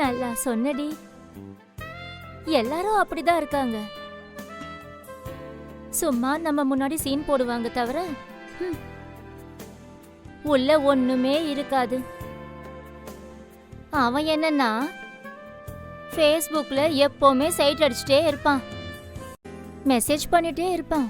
நல்லா சொன்னடி. எல்லாரும் அப்படிதான் இருக்காங்க. சும்மா நம்ம முன்னாடி சீன் போடுவாங்க தவிர உள்ள ஒண்ணுமே இருக்காது. அவன் என்னன்னா ஃபேஸ்புக்ல எப்போவுமே சைட் அடிச்சுட்டே இருப்பான். மெசேஜ் பண்ணிட்டே இருப்பான்.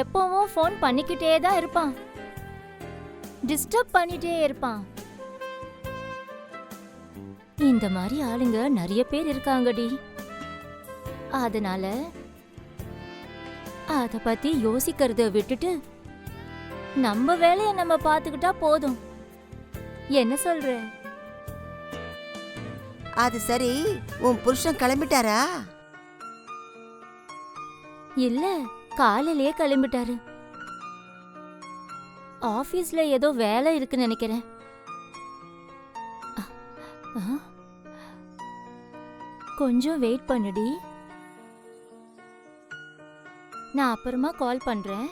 எப்பவும் ஃபோன் பண்ணிக்கிட்டே தான் இருப்பான். டிஸ்டர்ப் பண்ணிட்டே இருப்பான். இந்த மாதிரி ஆளுங்க நிறைய பேர் இருக்காங்கடி. அதனால அத பத்தி யோசிக்கிறத விட்டுட்டு நம்ம வேலைய நம்ம பார்த்துக்கிட்டா போதும். என்ன சொல்ற? அது சரி உன் புருஷன் கிளம்பிட்டாரா? இல்ல காலையிலேயே கிளம்பிட்டாரு. ஆபீஸ்ல ஏதோ வேலை இருக்குன்னு நினைக்கிறேன்? கொஞ்சம் வெயிட் பண்ணுடி. நான் அப்புறமா கால் பண்றேன்.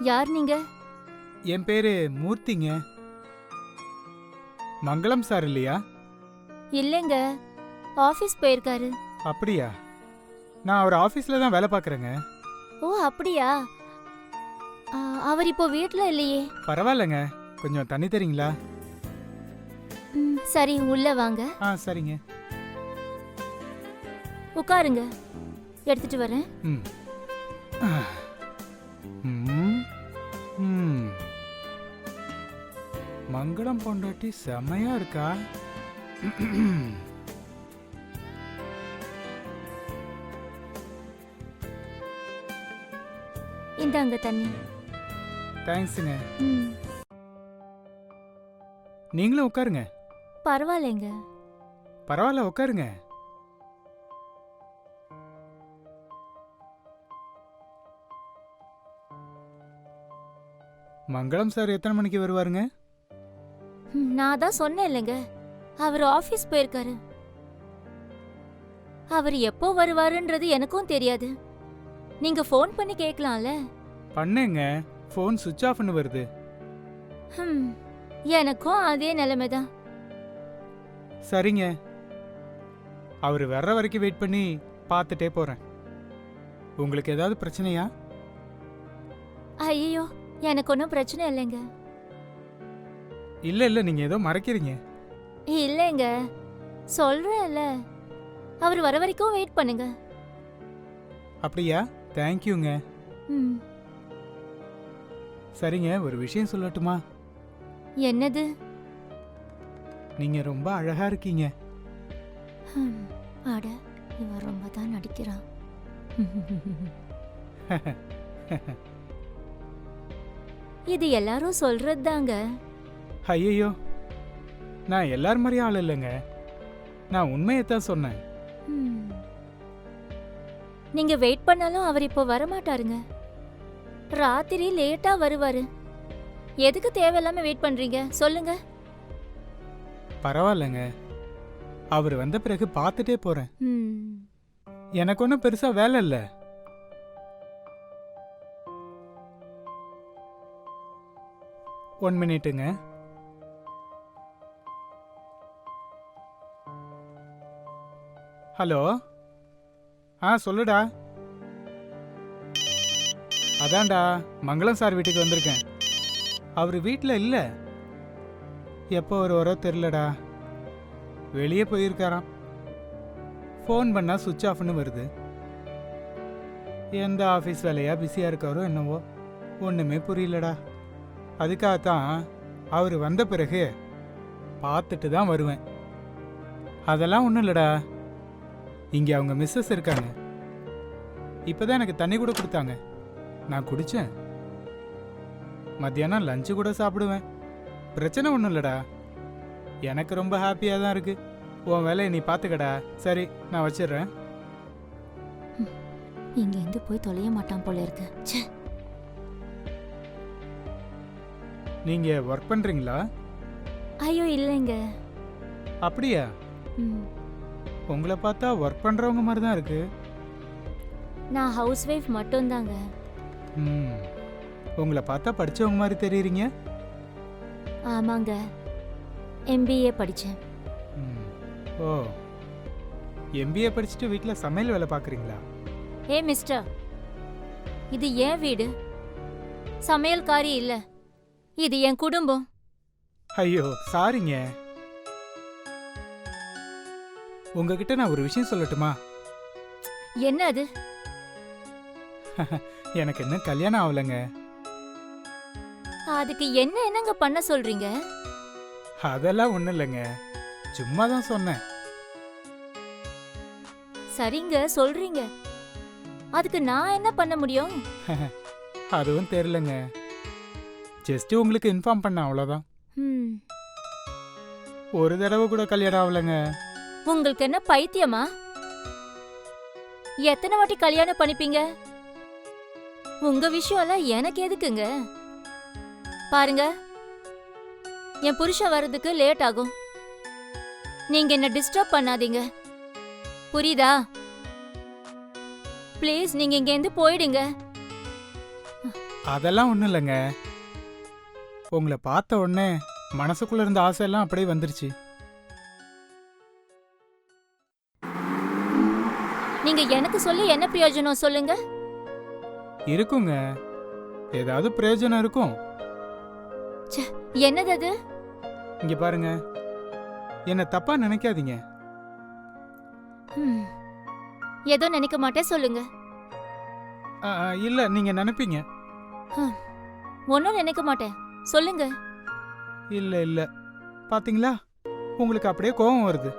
யார் நீங்க? என் பேரு மூர்த்திங்க. மங்களம் சார் இல்லையா? இல்லைங்க. ஆபீஸ் போயிருக்காரு. அப்படியா? நான் அவர் ஆஃபீஸில் தான் வேலை பார்க்குறேங்க. ஓ அப்படியா? ஆ, அவர் இப்போ வீட்ல இல்லையே. பரவாயில்லைங்க. கொஞ்சம் தண்ணி தரீங்களா? ம், சரி உள்ள வாங்க. ஆ சரிங்க. உட்காருங்க. எடுத்துட்டு வரேன். ம். ஆ. ம். ம். மங்களம் பொண்டாட்டி செமையா இருக்கா? இந்தாங்க தண்ணி. தேங்க்ஸுங்க. ம், நீங்களும் உட்காருங்க. பரவாயில்லைங்க. பரவாயில்ல உட்காருங்க. மங்களம் சார் எத்தனை மணிக்கு வருவாருங்க? ம், நான் தான் சொன்னேன் இல்லைங்க அவர் ஆபீஸ் போயிருக்காரு. அவர் எப்போ வருவாருன்றது எனக்கும் தெரியாது. நீங்க ஃபோன் பண்ணி கேட்கலாம்ல? பண்ணேங்க. ஃபோன் சுவிட்ச் ஆஃப்னு வருது. ம், எனக்கும் அதே நிலைமை தான் சரிங்க. அவர் வர்ற வரைக்கும் வெயிட் பண்ணி பார்த்துட்டே போறேன். உங்களுக்கு ஏதாவது பிரச்சனையா? ஐயோ எனக்கு ஒன்றும் பிரச்சனை இல்லைங்க. இல்ல இல்ல நீங்க ஏதோ மறைக்கிறீங்க. இல்லைங்க. சொல்றேன்ல. அவர் வர வரைக்கும் வெயிட் பண்ணுங்க. அப்படியா? தேங்க்யூங்க. ம். சரிங்க ஒரு விஷயம் சொல்லட்டுமா? என்னது? நீங்க ரொம்ப அழகா இருக்கீங்க. ஹம், அட இவன் ரொம்ப தான் நடிக்கிறான். இது எல்லாரும் சொல்றது தாங்க ஐயையோ நான் எல்லார் மாதிரியும் ஆள் இல்லைங்க. நான் உண்மையைத்தான் சொன்னேன். நீங்க வெயிட் பண்ணாலும் அவர் இப்போ வரமாட்டாருங்க. ராத்திரி லேட்டா வருவாரு. எதுக்கு தேவையில்லாம வெயிட் பண்றீங்க? சொல்லுங்க. பரவாயில்லைங்க. அவர் வந்த பிறகு பார்த்துட்டே போறேன். ம், எனக்கு ஒன்றும் பெருசா வேலை இல்லை. ஒன் மினிட்டுங்க. ஹலோ? ஆ சொல்லுடா. அதான்டா மங்களம் சார் வீட்டுக்கு வந்திருக்கேன். அவர் வீட்டில் இல்லை. எப்போ வருவாரோ தெரிலடா வெளியே போயிருக்காராம். ஃபோன் பண்ணால் சுவிட்ச் ஆஃப்னு வருது. எந்த ஆஃபீஸ் வேலையாக பிஸியாக இருக்காரோ என்னவோ ஒன்றுமே புரியலடா. அதுக்காகத்தான் அவர் வந்த பிறகு பார்த்துட்டு தான் வருவேன். அதெல்லாம் ஒன்றும் இல்லைடா. இங்கே அவங்க மிஸ்ஸஸ் இருக்காங்க. இப்போ தான் எனக்கு தண்ணி கூட கொடுத்தாங்க. நான் குடித்தேன் மத்தியானம் லஞ்சு கூட சாப்பிடுவேன். பிரச்சனை ஒன்றும் இல்லைடா. எனக்கு ரொம்ப ஹாப்பியாக தான் இருக்கு. உன் வேலையை நீ பார்த்துக்கடா சரி நான் வச்சிடுறேன். இங்க இருந்து போய் தொலைய மாட்டான் போல இருக்கு. நீங்கள் ஒர்க் பண்ணுறீங்களா ஐயோ இல்லைங்க. அப்படியா? உங்களை பார்த்தா ஒர்க் பண்ணுறவங்க மாதிரி தான் இருக்கு. நான் ஹவுஸ் ஒய்ஃப் மட்டும்தாங்க. ம். உங்களை பார்த்தா படிச்சவங்க மாதிரி தெரியுறீங்க? ஆமாங்க. எம்பிஏ படித்தேன் ம். ஓ. எம்பிஏ படிச்சுட்டு வீட்டில் சமையல் வேலை பார்க்குறீங்களா ஏ மிஸ்டர். இது என் வீடு? சமையல்காரி இல்ல. இது என் குடும்பம். ஐயோ சாரிங்க. உங்ககிட்ட நான் ஒரு விஷயம் சொல்லட்டுமா? என்ன அது எனக்கு இன்னும் கல்யாணம் ஆகலைங்க அதுக்கு என்ன என்னங்க பண்ண சொல்றீங்க? அதெல்லாம் ஒன்றும் இல்லைங்க. சும்மா தான் சொன்னேன். சரிங்க சொல்றீங்க. அதுக்கு நான் என்ன பண்ண முடியும்? அதுவும் தெரிலங்க ஜஸ்ட் உங்களுக்கு இன்ஃபார்ம் பண்ண அவ்வளோதான் ம், ஒரு தடவை கூட கல்யாணம் ஆகலைங்க உங்களுக்கு என்ன பைத்தியமா? எத்தனை வாட்டி கல்யாணம் பண்ணிப்பீங்க? உங்க விஷயம்லாம் எனக்கு எதுக்குங்க? பாருங்க. என் புருஷன் வர்றதுக்கு லேட் ஆகும். நீங்க என்ன டிஸ்டர்ப் பண்ணாதீங்க. புரியுதா? ப்ளீஸ் நீங்க இங்க இருந்து போயிடுங்க. அதெல்லாம் ஒன்றும் இல்லைங்க. உங்களை பார்த்த உடனே மனசுக்குள்ள இருந்த ஆசையெல்லாம் அப்படியே வந்துருச்சு. நீங்க எனக்கு சொல்லி என்ன பிரயோஜனம் சொல்லுங்க? இருக்குங்க. ஏதாவது பிரயோஜனம் இருக்கும்? என்னது அது இங்க பாருங்க. என்ன தப்பா நினைக்காதீங்க. ம். ஏதோ நினைக்க மாட்டேன் சொல்லுங்க. ஆ, ஆ, இல்ல நீங்க நினைப்பீங்க. ஒன்னும் நினைக்க மாட்டேன். சொல்லுங்க. இல்ல இல்ல. பாத்தீங்களா? உங்களுக்கு அப்படியே கோபம் வருது.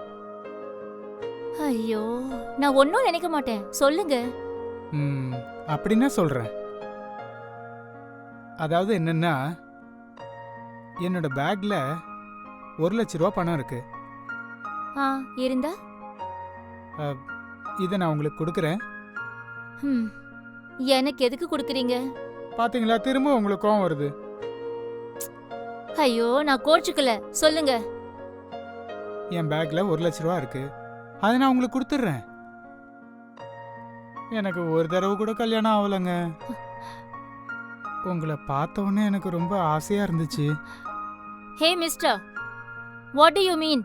ஐயோ நான் ஒன்னும் நினைக்க மாட்டேன். சொல்லுங்க. ம். அப்படின்னா சொல்றேன். அதாவது என்னன்னா என்னோட பேக்ல ஒரு லட்ச ரூபா பணம் இருக்கு. ஆ இருந்தா? இதை நான் உங்களுக்கு கொடுக்குறேன். ம். எனக்கு எதுக்கு கொடுக்குறீங்க? பாத்தீங்களா திரும்ப உங்களுக்கு கோவம் வருது. ஐயோ நான் கோச்சுக்கல. சொல்லுங்க. என் பேக்ல ஒரு லட்ச ரூபா இருக்கு. அதை நான் உங்களுக்கு கொடுத்துட்றேன். எனக்கு ஒரு தடவை கூட கல்யாணம் ஆகலைங்க உங்களை பார்த்த உடனே எனக்கு ரொம்ப ஆசையா இருந்துச்சு. Hey mister. What do you mean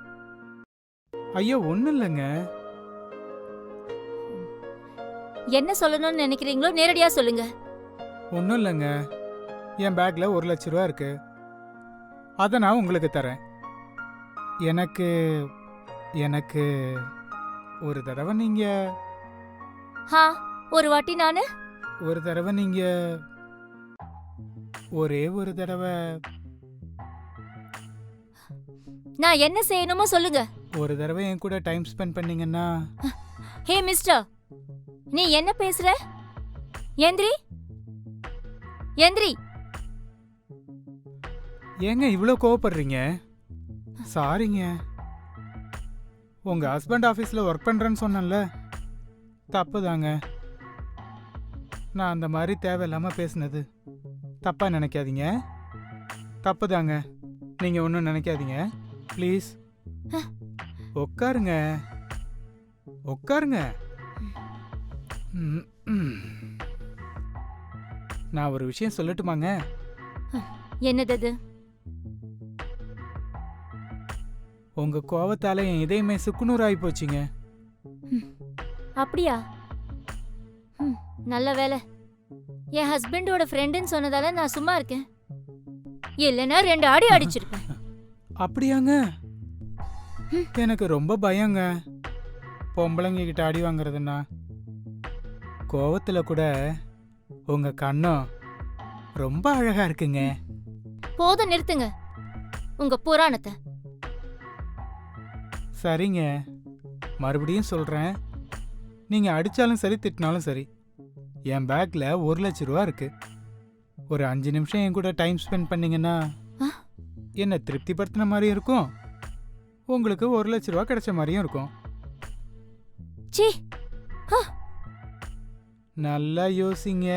ஐயோ ஒன்றும் இல்லைங்க. என்ன சொல்லணும்னு நினைக்கிறீங்களோ நேரடியா சொல்லுங்க. ஒன்றும் இல்லைங்க. என் பேக்ல ஒரு லட்ச ரூபா இருக்கு. அதை நான் உங்களுக்கு தரேன். எனக்கு எனக்கு ஒரு தடவை நீங்க ஹா ஒரு வாட்டி நானு? ஒரு தடவை நீங்க ஒரே ஒரு தடவை. நான் என்ன செய்யணுமோ சொல்லுங்க. ஒரு தடவை என் கூட டைம் ஸ்பெண்ட் பண்ணீங்கன்னா. ஹே மிஸ்டர் நீ என்ன பேசுற? எந்திரி எந்திரி. ஏங்க இவ்வளோ கோவப்படுறீங்க? சாரிங்க உங்க ஹஸ்பண்ட் ஆஃபீஸில் ஒர்க் பண்ணுறேன்னு சொன்னேன்ல. தப்பு தாங்க நான் அந்த மாதிரி தேவையில்லாமல் பேசுனது. தப்பாக நினைக்காதீங்க. தப்பு தாங்க நீங்கள் ஒன்றும் நினைக்காதீங்க. ப்ளீஸ் உட்காருங்க. உட்காருங்க. நான் ஒரு விஷயம் சொல்லட்டுமாங்க? என்னது அது உங்க கோவத்தால என் இதயமே சுக்குநூறு ஆகி போச்சுங்க. அப்படியா? ம், நல்ல வேலை. என் ஹஸ்பண்டோட ஃப்ரெண்டுன்னு சொன்னதால நான் சும்மா இருக்கேன். இல்லைன்னா ரெண்டு ஆடி அடிச்சிருப்பேன். அப்படியாங்க? எனக்கு ரொம்ப பயங்க. பொம்பளைங்க கிட்ட அடி வாங்குறதுன்னா. கோவத்துல கூட உங்க கண்ணம் ரொம்ப அழகா இருக்குங்க. போதும் நிறுத்துங்க. உங்க புராணத்தை. சரிங்க. மறுபடியும் சொல்றேன். நீங்க அடிச்சாலும் சரி திட்டினாலும் சரி என் பேக்ல ஒரு லட்ச ரூபா இருக்கு. ஒரு அஞ்சு நிமிஷம் என் கூட டைம் ஸ்பெண்ட் பண்ணீங்கன்னா? என்ன திருப்திப்படுத்தின மாதிரியும் இருக்கும். உங்களுக்கு ஒரு லட்ச ரூபா கிடைச்ச மாதிரியும் இருக்கும். சீ நல்லா யோசிங்க.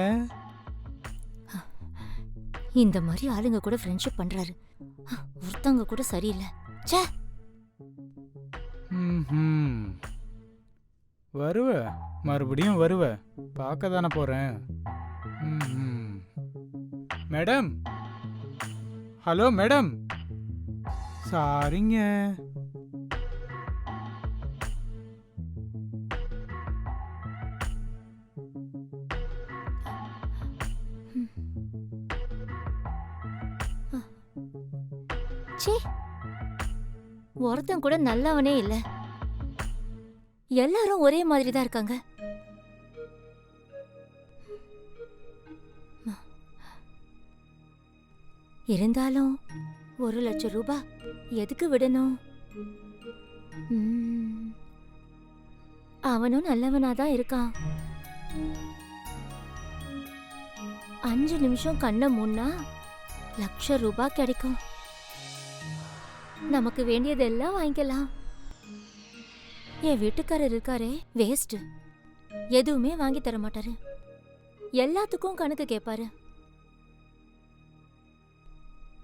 இந்த மாதிரி ஆளுங்க கூட ஃப்ரெண்ட்ஷிப் பண்றாரு. ஒருத்தவங்க கூட சரியில்லை. ச்சே! ம்ஹும். வருவ? மறுபடியும் வருவ? பார்க்க தானே போகிறேன் மேடம்? Hello madam? சாரிங்க. ஒருத்தன் கூட நல்லவனே இல்லை. எல்லாரும் ஒரே மாதிரி தான் இருக்காங்க இருந்தாலும் ஒரு லட்சம் ரூபாய் எதுக்கு விடணும்? ம், அவனும் நல்லவனா தான் இருக்கான். அஞ்சு நிமிஷம் கண்ணை முன்னா லட்ச ரூபாய் கிடைக்கும். நமக்கு வேண்டியதெல்லாம் வாங்கிக்கலாம். என் வீட்டுக்காரர் இருக்காரே வேஸ்ட் எதுவுமே வாங்கி தர மாட்டாரு. எல்லாத்துக்கும் கணக்கு கேட்பாரு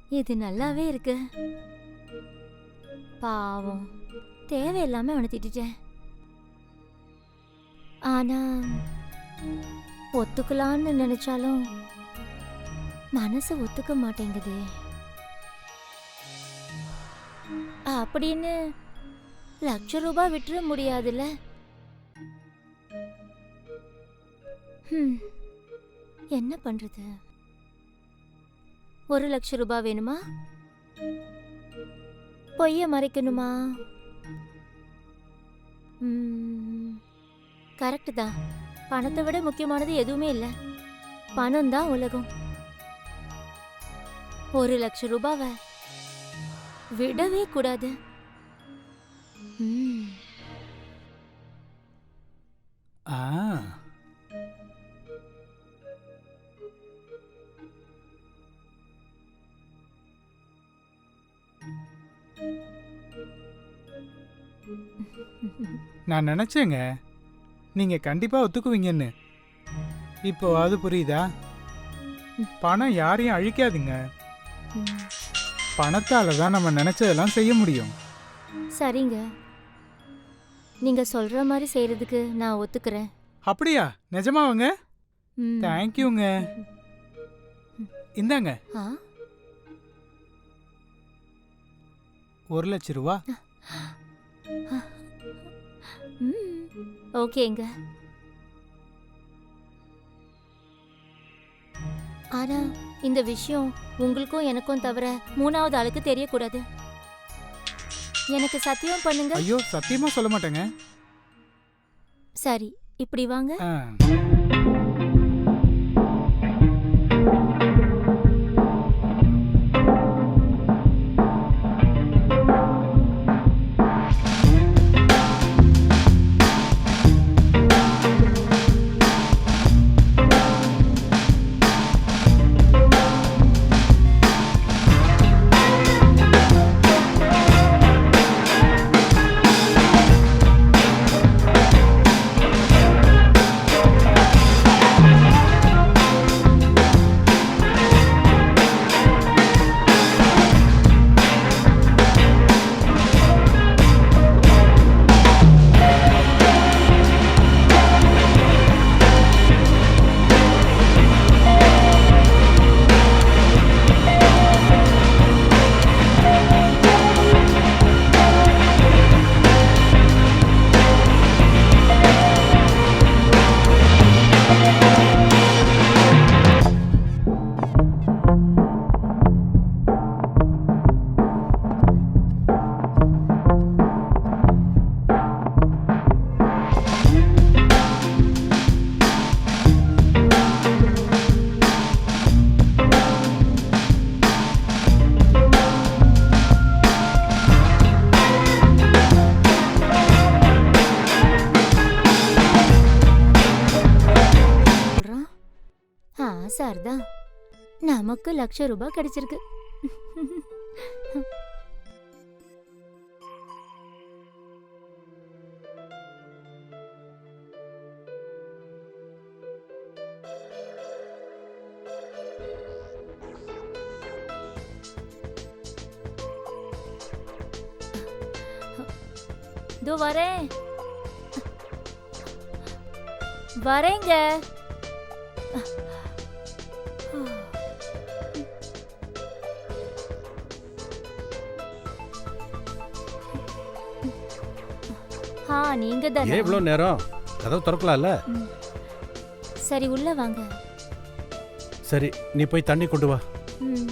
இது நல்லாவே இருக்கு. பாவம். தேவையில்லாம அவனை திட்டேன் ஆனா ஒத்துக்கலான்னு நினைச்சாலும் மனசு ஒத்துக்க மாட்டேங்குதே. அப்படின்னு லட்ச ரூபாய் விட்டுற முடியாதுல்ல? என்ன பண்றது? ஒரு லட்ச ரூபாய் வேணுமா? பொய்ய மறைக்கணுமா? கரெக்ட் தான். பணத்தை விட முக்கியமானது எதுவுமே இல்லை. பணம் தான் உலகம். ஒரு லட்ச ரூபாவை விடவே கூடாது. ஆ. நான் நினச்சேங்க. நீங்கள் கண்டிப்பாக ஒத்துக்குவீங்கன்னு. இப்போ அது புரியுதா? பணம் யாரையும் அழிக்காதுங்க. பணத்தால தான் நம்ம நினச்சதெல்லாம் செய்ய முடியும். சரிங்க. நீங்க சொல்ற மாதிரி செய்யறதுக்கு நான் ஒத்துக்கிறேன். அப்படியா? நிஜமாவங்க? ம். தேங்க்யூங்க இந்தாங்க. ஆ? ஒரு லட்ச ரூபா. ம். ஓகேங்க. ஆனா இந்த விஷயம் உங்களுக்கும் எனக்கும் தவிர மூணாவது ஆளுக்கு தெரியக்கூடாது. எனக்கு சத்தியம் பண்ணுங்க. ஐயோ சத்தியமா சொல்ல மாட்டேங்க. சரி இப்படி வாங்க. நமக்கு லட்ச ரூபாய் கிடைச்சிருக்கு. இதோ வரேன். வரேங்க. நீங்க ஏன் தானே இவ்வளோ நேரம்? கதவு திறக்கலாம்ல? சரி உள்ள வாங்க. சரி நீ போய் தண்ணி கொண்டு வா. ம்.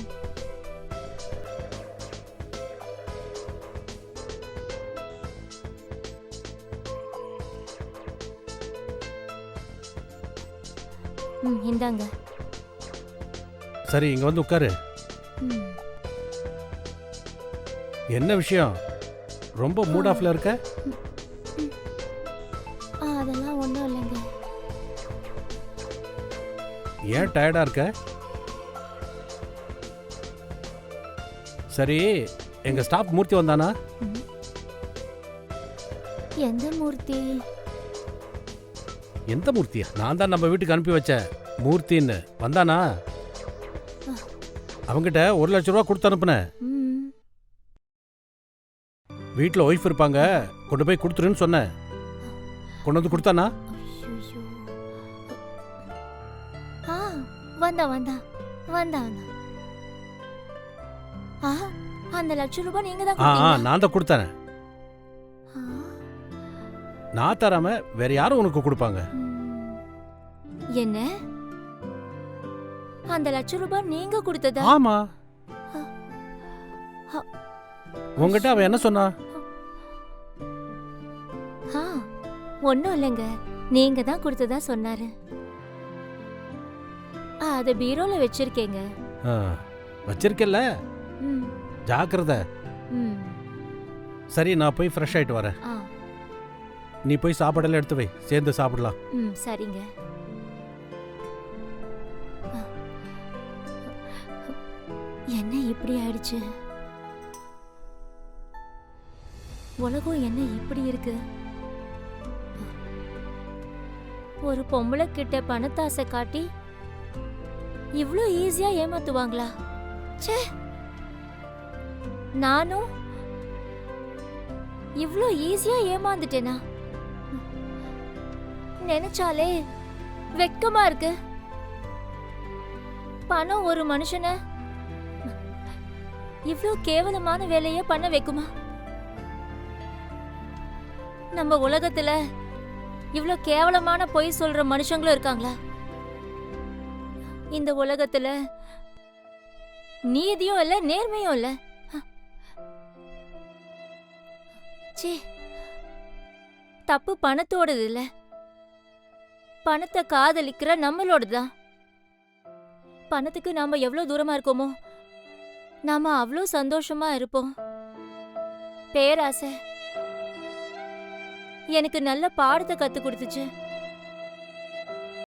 ம் இந்தாங்க. சரி இங்க வந்து உட்காரு. ம். என்ன விஷயம்? ரொம்ப மூட் ஆஃப்ல இருக்க? ஏன் டயர்டா இருக்க? சரி எங்க ஸ்டாஃப் மூர்த்தி வந்தானா. எந்த மூர்த்தி? எந்த மூர்த்தியா? நான் தான் நம்ம வீட்டுக்கு அனுப்பி வச்சேன் மூர்த்தின்னு. வந்தானா? அவங்கிட்ட ஒரு லட்ச ரூபா கொடுத்து அனுப்புனேன் வீட்டில் ஒய்ஃப் இருப்பாங்க. கொண்டு போய் கொடுத்துருன்னு சொன்னேன் கொண்டு வந்து கொடுத்தானா? வந்தா வந்தா வந்தா வந்தா. ஆ அந்த லட்சம் ரூபாய் நீங்க தான் ஆ ஆ கொடுத்தீங்களா? நான் தான் கொடுத்தேன். ஆ, நான் தராம வேற யாரும் உனக்கு கொடுப்பாங்க? ம். என்ன? அந்த லட்சம் ரூபாய் நீங்க கொடுத்ததா? ஆமா. உங்ககிட்ட அவன் என்ன சொன்னா? ஆ ஒன்றும் இல்லைங்க. நீங்க தான் கொடுத்ததா சொன்னாரு. அதை பீரோல வச்சிருக்கேங்க. ஆ, வச்சிருக்கல்ல? ம். ஜாக்கிரதை. ம். சரி நான் போய் ஃப்ரெஷ் ஆயிட்டு வரேன். ஆ. நீ போய் சாப்பாடெல்லாம் எடுத்து வை சேர்ந்து சாப்பிடலாம். ம் சரிங்க. என்ன இப்படி ஆயிடுச்சு? உலகம் என்ன இப்படி இருக்கு? ஒரு பொம்பளை கிட்ட பணத்தாசை காட்டி இவ்ளோ ஈஸியா ஏமாத்துவாங்களா? ச்சே. நானும் இவ்ளோ ஈஸியா ஏமாந்துட்டேனா? நினைச்சாலே வெக்கமா இருக்கு. பணம் ஒரு மனுஷனை இவ்ளோ கேவலமான வேலையை பண்ண வைக்குமா? நம்ம உலகத்துல இவ்ளோ கேவலமான பொய் சொல்ற மனுஷங்களும் இருக்காங்களா? இந்த உலகத்துல நீதியும் இல்ல நேர்மையும் இல்ல. சே தப்பு பணத்தோடது இல்ல. பணத்தை காதலிக்கிற நம்மளோடது தான் பணத்துக்கு நாம எவ்வளவு தூரமா இருக்கோமோ நாம அவ்வளோ சந்தோஷமா இருப்போம். பேராசை. எனக்கு நல்ல பாடத்தை கத்து கொடுத்துச்சு.